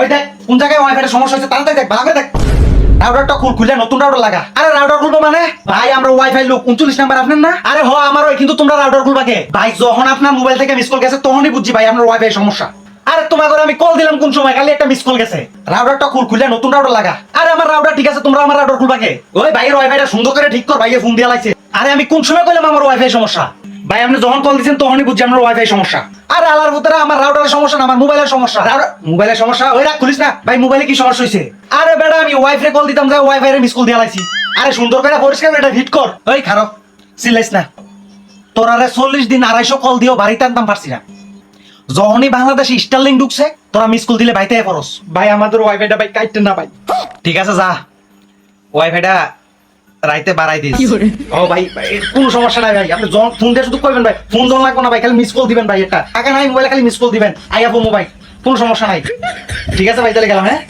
ওই দেখ, কোন জায়গায় সমস্যা তাড়াতাড়ি দেখ দেখ। খুল নতুন লাগা। আরে খুলবো মানে? ভাই, আমরা ওয়াইফাই লোক, উনচল্লিশ নাম্বার আপনার না? আরে হ আমার ওই কিন্তু তোমরা খুলবা কে? ভাই, যখন আপনার মোবাইল থেকে মিস কল গেছে, তখনই বুঝছি ভাই ওয়াইফাই সমস্যা। আরে আমি কল দিলাম কোন সময়? খালি একটা মিস কল গেছে। খুল নতুন লাগা। আরে আমার ঠিক আছে, তোমরা আমার রাউটার খুলবা কে? ওই ভাইয়ের ওয়াইফাইটা সুন্দর করে ঠিক কর, ভাইয়ে ফোন দিয়ে লাগছে। আরে আমি কোন সময় কইলাম আমার ওয়াইফাই সমস্যা? ভাই, আপনি যখন কল দিচ্ছেন তখনই বুঝছি আমার ওয়াইফাই সমস্যা। আরে আলার ভিতরে আমার সমস্যা না আমার মোবাইলের সমস্যা। মোবাইলের সমস্যা? ওই রাখ খুলিস না। ভাই মোবাইলে কি সমস্যা হয়েছে আরে বেটা আমি ওয়াইফাই কল দিতাম যে ওয়াইফাই এর মিস কল দিয়ে লাইছি। আরে সুন্দর করে পরিষ্কার করে এটা হিট কর। ওই খারাপ সিলাইস না। তোর আরে চল্লিশ দিন আড়াইশো কল দিও বাড়িতে আনতাম পারছি না। যখনই বাংলাদেশে স্টারলিং ঢুকছে তোরা মিস কল দিলে বাইতে পরস ভাই আমাদের ওয়াইফাইটা ভাই কাটতে না ভাই। ঠিক আছে যা। ওয়াইফাইটা রাইতে বাড়াই দিয়েছি। ও ভাই কোনো সমস্যা নাই ভাই। আপনি ফোন দিয়ে শুধু করবেন ভাই। ফোন জন লাগবো না ভাই খালি মিস কল দিবেন ভাই একটা। টাকা নাই মোবাইলে খালি মিস কল দিবেন। আইয়া মোবাইল কোনো সমস্যা নাই। ঠিক আছে ভাই তাহলে গেলাম হ্যাঁ?